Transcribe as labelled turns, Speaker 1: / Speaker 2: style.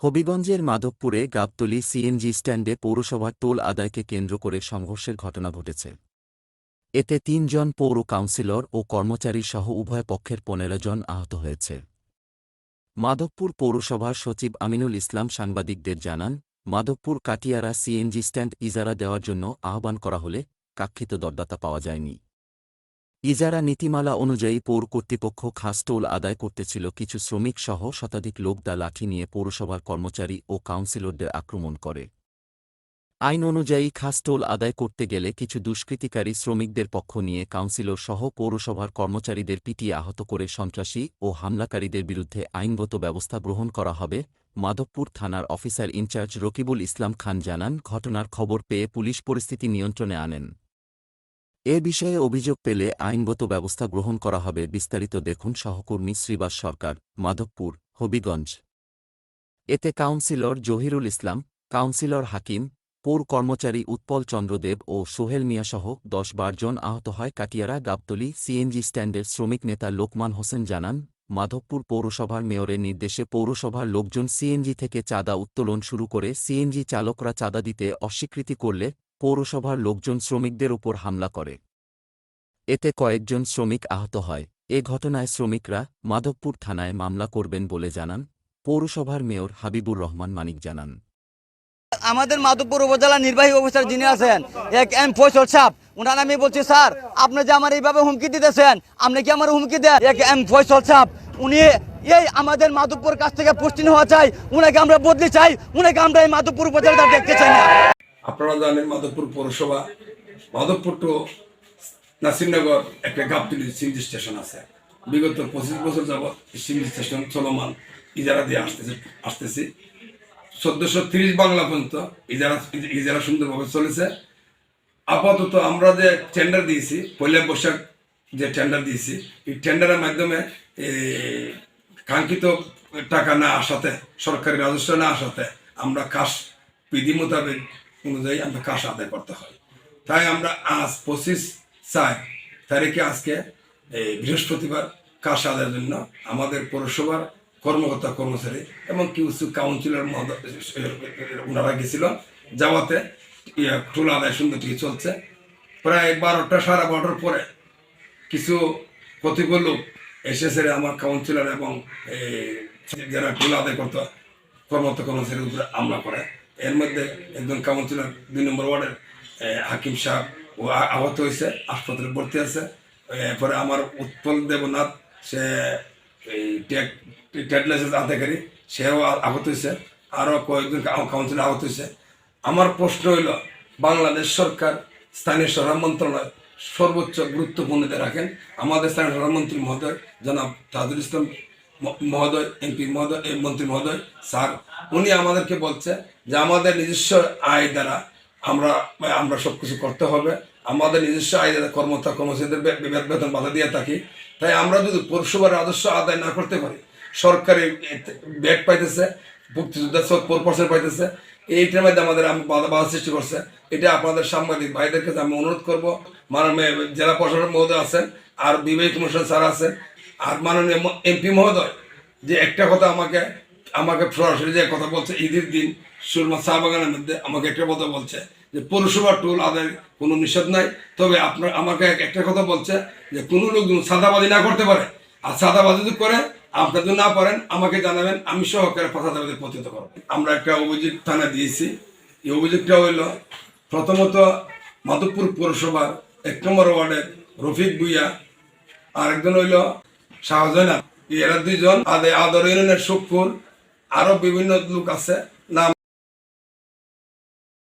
Speaker 1: হবিগঞ্জের মাধবপুরে গাবতলী সিএনজি স্ট্যান্ডে পৌরসভার টোল আদায়কে কেন্দ্র করে সংঘর্ষের ঘটনা ঘটেছে। এতে তিনজন পৌর কাউন্সিলর ও কর্মচারী সহ উভয় পক্ষের পনেরো জন আহত হয়েছে। মাধবপুর পৌরসভার সচিব আমিনুল ইসলাম সাংবাদিকদের জানান, মাধবপুর কাটিয়ারা সিএনজি স্ট্যান্ড ইজারা দেওয়ার জন্য আহ্বান করা হলে কাক্ষিত দরদাতা পাওয়া যায়নি। ইজারা নীতিমালা অনুযায়ী পৌর কর্তৃপক্ষ খাস টোল আদায় করতেছিল। কিছু শ্রমিক সহ শতাধিক লোক দা লাঠি নিয়ে পৌরসভার কর্মচারী ও কাউন্সিলরদের আক্রমণ করে। আইন অনুযায়ী খাস টোল আদায় করতে গেলে কিছু দুষ্কৃতিকারী শ্রমিকদের পক্ষ নিয়ে কাউন্সিলর সহ পৌরসভার কর্মচারীদের পিটিয়ে আহত করে সন্ত্রাসী ও হামলাকারীদের বিরুদ্ধে আইনগত ব্যবস্থা গ্রহণ করা হবে, মাধবপুর থানার officer in charge Rakibul Islam Khan জানান, ঘটনার খবর পেয়ে পুলিশ পরিস্থিতি নিয়ন্ত্রণে আনেন। এ বিষয়ে অভিযোগ পেলে আইনগত ব্যবস্থা গ্রহণ করা হবে, বিস্তারিত দেখুন সহকর্মী শ্রীবাস সরকার, মাধবপুর, হবিগঞ্জ। এতে কাউন্সিলর জহিরুল ইসলাম, কাউন্সিলর হাকিম, পৌর কর্মচারী উৎপল চন্দ্রদেব ও সোহেল মিয়াসহ দশ জন আহত হয় কাটিয়ারা, গাবতলী সিএনজি স্ট্যান্ডের শ্রমিক নেতা লোকমান হোসেন জানান, মাধবপুর পৌরসভার মেয়রের নির্দেশে পৌরসভার লোকজন সিএনজি থেকে চাঁদা উত্তোলন শুরু করে সিএনজি চালকরা চাঁদা দিতে অস্বীকৃতি করলে পৌরসভার লোকজন শ্রমিকদের উপর হামলা করে। এতে কয়েকজন শ্রমিক আহত হয়। এ ঘটনায় শ্রমিকরা মাধবপুর থানায় মামলা করবেন বলে জানান পৌরসভার মেয়র হাবিবুর রহমান মানিক জানান।
Speaker 2: আমাদের মাধবপুর উপজেলা নির্বাহী অফিসার যিনি আছেন, এক এম ফয়সল সাহ উনার আমি বলছি, স্যার, আপনি যে আমার এইভাবে হুমকি দিতেছেন, আপনি কি আমার হুমকি দেন? এক এম ফয়সল সাহ উনি এই আমাদের মাধবপুর কাছ থেকে পুষ্টি হওয়া চাই, উনাকে আমরা বদলি চাই, উনাকে আমরা এই মাধবপুর উপজেলাটা দেখতে চাই না।
Speaker 3: আপনারা জানেন মাধবপুর পৌরসভা, মাধবপুর টু নাসিরনগর একটা গাবতলি সিএনজি স্টেশন আছে। বিগত পঁচিশ বছর যাবৎ সিএনজি স্টেশন চলমান, ইজারা দিয়ে আসতেছে, আসতেছি। চোদ্দশো তিরিশ বাংলা পর্যন্ত ইজারা ইজারা সুন্দরভাবে চলেছে। আপাতত আমরা যে টেন্ডার দিয়েছি, পয়লা বৈশাখ যে টেন্ডার দিয়েছি, এই টেন্ডারের মাধ্যমে কাঙ্ক্ষিত টাকা না আসাতে, সরকারি রাজস্ব না আসাতে আমরা কাশ বিধি মোতাবেক অনুযায়ী আমরা কাশ আদায় করতে হয়। তাই আমরা আজ পঁচিশ চার তারিখে আজকে এই বৃহস্পতিবার কাশ আদায়ের জন্য আমাদের পৌরসভার কর্মকর্তা কর্মচারী এবং কিছু কাউন্সিলর ওনারা গেছিল। যাওয়াতে টোল আদায় সুন্দর ঠিক চলছে। প্রায় বারোটা, সাড়ে বারোটার পরে কিছু কতিপয় লোক এসেছে আমার কাউন্সিলর এবং যারা টোল আদায় করতো কর্মরত কর্মচারীর উপরে হামলা করে। এর মধ্যে একজন কাউন্সিলর দুই নম্বর ওয়ার্ডের হাকিম সাহেব, ও আহত হয়েছে, হাসপাতালে ভর্তি আছে। এরপরে আমার উৎপল দেবনাথ, সে ট্রেড আধিকারী সেও আহত হয়েছে। আরও কয়েকজন কাউন্সিলর আহত হয়েছে। আমার প্রশ্ন হইল, বাংলাদেশ সরকার স্থানীয় সরকার মন্ত্রণালয় সর্বোচ্চ গুরুত্বপূর্ণ রাখেন? আমাদের স্থানীয় সরকারমন্ত্রী মহোদয়, জনাব তাজুল ইসলাম মহোদয়, এমপি মহোদয় মন্ত্রী মহোদয়, স্যার, উনি আমাদেরকে বলছে যে আমাদের নিজস্ব আয় দ্বারা আমরা আমরা সব কিছু করতে হবে। আমাদের নিজস্ব আয় দ্বারা কর্মতা কর্মচারীদের বেতন বাধা দিয়ে থাকি। তাই আমরা যদি পৌরসভার রাজস্ব আদায় না করতে পারি, সরকারি ব্যাট পাইতেছে, মুক্তিযোদ্ধা ফোর পার্সেন্ট পাইতেছে, এইটার মধ্যে আমাদের বাধা বাধা সৃষ্টি করছে। এটা আপনাদের সাংবাদিক ভাইদের কাছে আমি অনুরোধ করব। জেলা প্রশাসক মহোদয় আছেন আর বিবেক কমিশন স্যার আছে, আর মাননীয় এমপি মহোদয়, যে একটা কথা আমাকে আমাকে সরাসরি যে কথা বলছে, ঈদের দিন সুরমা চা বাগানের মধ্যে আমাকে একটা কথা বলছে, যে পৌরসভা টোল আদায়ের কোনো নিষেধ নাই, তবে আপনার, আমাকে একটা কথা বলছে, যে কোনো লোক সাদাবাজি না করতে পারে, আর সাদাবাজি যদি করে আপনার যদি না পারেন, আমাকে জানাবেন, আমি সহকারে সাদাবাজি পতিত করব। আমরা একটা অভিযোগ থানা দিয়েছি, এই অভিযোগটা হইল, প্রথমত মাধবপুর পৌরসভার এক নম্বর ওয়ার্ডের রফিক ভুইয়া আর একজন হইল শাহজাহান এরা দুইজন আদে আদর ইউনিয়নের শুকুর আরও বিভিন্ন লোক আছে।